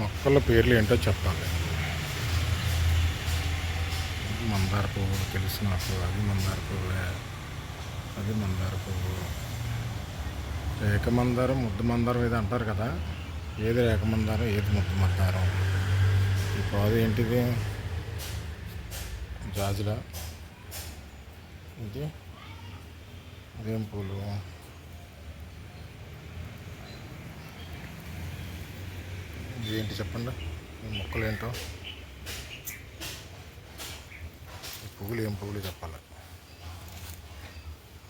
మొక్కల పేర్లు ఏంటో చెప్పాలి. మందార పువ్వు తెలుసు నాకు అది మందార పువ్వే అది మందార పువ్వు. రేఖ మందారం ముద్దు మందారం ఇది అంటారు కదా. ఏది రేఖ మందారం ఏది ముద్దు మందారం? ఈ పాదు ఏంటిది? జాజుల. ఇది ఇదేం పూలు. ఇది ఏంటి చెప్పండి? ఈ మొక్కలు ఏంటో ఈ పువ్వులు ఏం పువ్వులు చెప్పాలి?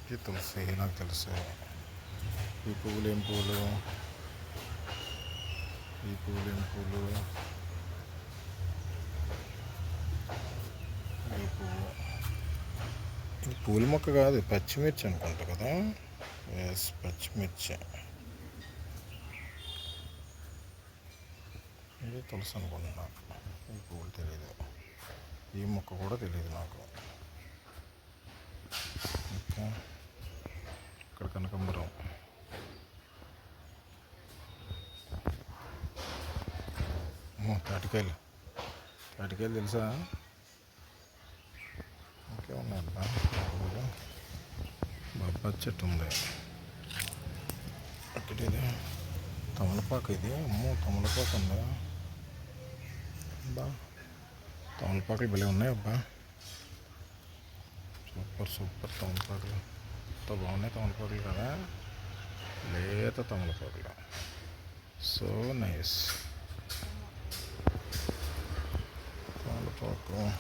ఇది తులసి నాకు తెలుసు. ఈ పువ్వులు ఏం పువ్వులు? ఈ పువ్వులు ఏం పువ్వులు? ఈ పువ్వు. ఇది పూల మొక్క కాదు పచ్చిమిర్చి అనుకుంటా కదా. ఎస్ పచ్చిమిర్చి. ఇది తులసి అనుకుంటున్నా ఈ పువ్వులు తెలియదు ఈ మొక్క కూడా తెలియదు నాకు. ఇంకా ఇక్కడ కనకంబరం. తాటికాయలు. తాటికాయలు తెలుసా? ఇంకే ఉన్నాయబ్బా బాబా చెట్టు ఉంది. ఇక్కడ ఇది తమలపాకు ఇది. అమ్మో తమలపాకు ఉందా? అబ్బా. తమలపాకులు భలే ఉన్నాయి అబ్బా. సూపర్ సూపర్ తమలపాకులు. ఎంత బాగున్నాయి తమలపాకులు కదా. లేత తమలపాకులు. So nice. తమలపాకు.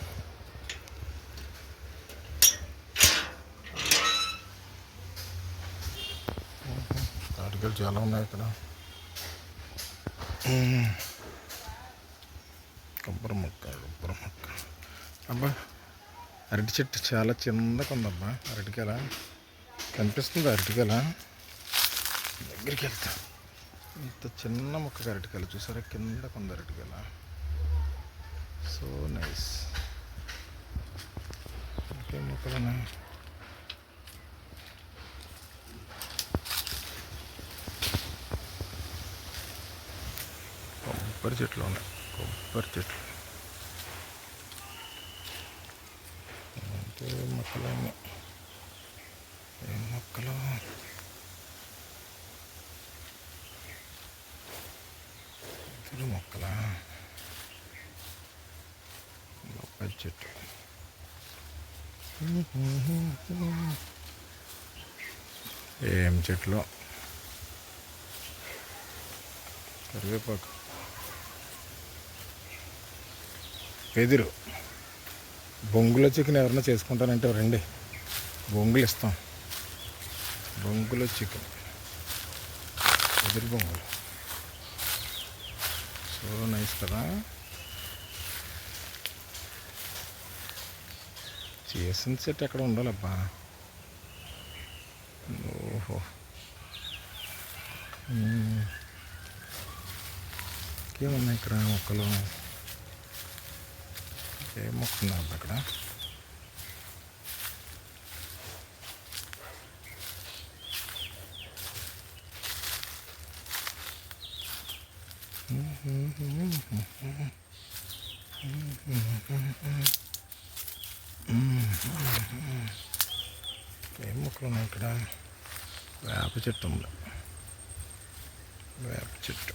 తాటికలు చాలా ఉన్నాయి ఇక్కడ. కొబ్బరి మొక్క కొబ్బరి మొక్క. అబ్బా అరటి చెట్టు చాలా చిన్నగా ఉందబ్బా అరటికెల. కనిపిస్తుంది అరటికాయల దగ్గరికి వెళ్తా. ఇంత చిన్న మొక్క అరటికాయలు చూసారా? కింద కొంద అరటికాయల సో నైస్. ఇంకేం మొక్కలు కొబ్బరి చెట్లు ఉన్నాయి. కొబ్బరి చెట్లు అంటే మొక్కలు ఏం మొక్కలు ఇతరు మొక్కలా బొప్పాయి చెట్టు ఏం చెట్లు కరివేపాకు వెదురు బొంగులో చికెన్ ఎవరన్నా చేసుకుంటారంటే రండి. బొంగులు ఇస్తాం. బొంగులో చికెన్. వెదురు బొంగులు. సో నైస్ కదా. చేసిన సెట్ ఎక్కడ ఉండాలబ్బా? ఓహో. మ్మ్. ఇంకేమున్నాయి ఇక్కడ? మొక్కలు. ఏ మొక్క ఉందా అక్కడ ఏం మొక్కలు ఉన్నాయి ఇక్కడ వేప చెట్టు ఉంది వేప చెట్టు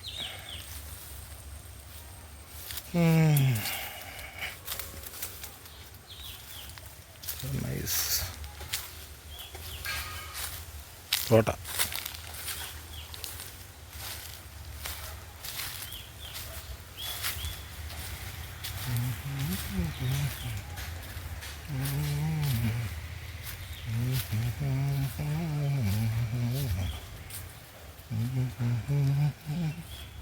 തോട്ട Mm-hmm.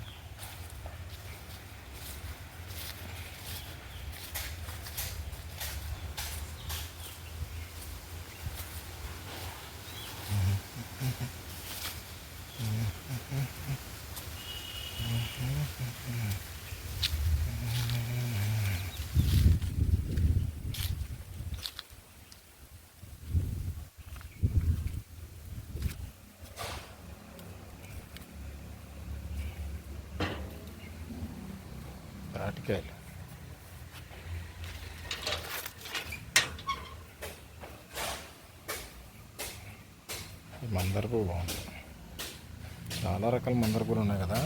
ఈ మందార పువ్వు బాగుంది. చాలా రకాల మందార పువ్వులు ఉన్నాయి కదా?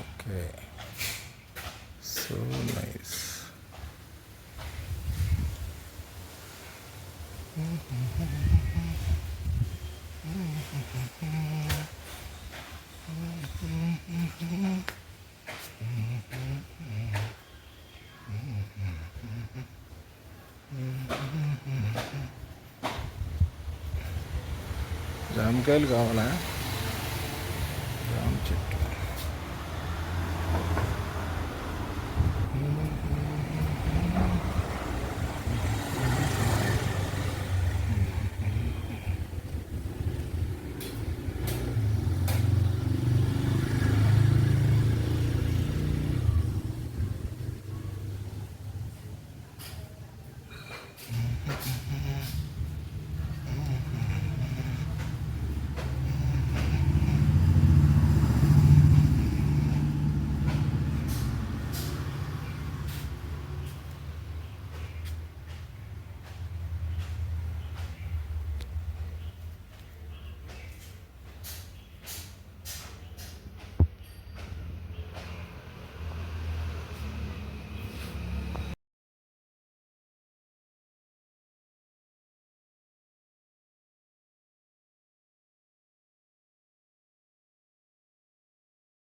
ఓకే సో నైస్ జామకాయలు కావాలా? జామ చెట్టు.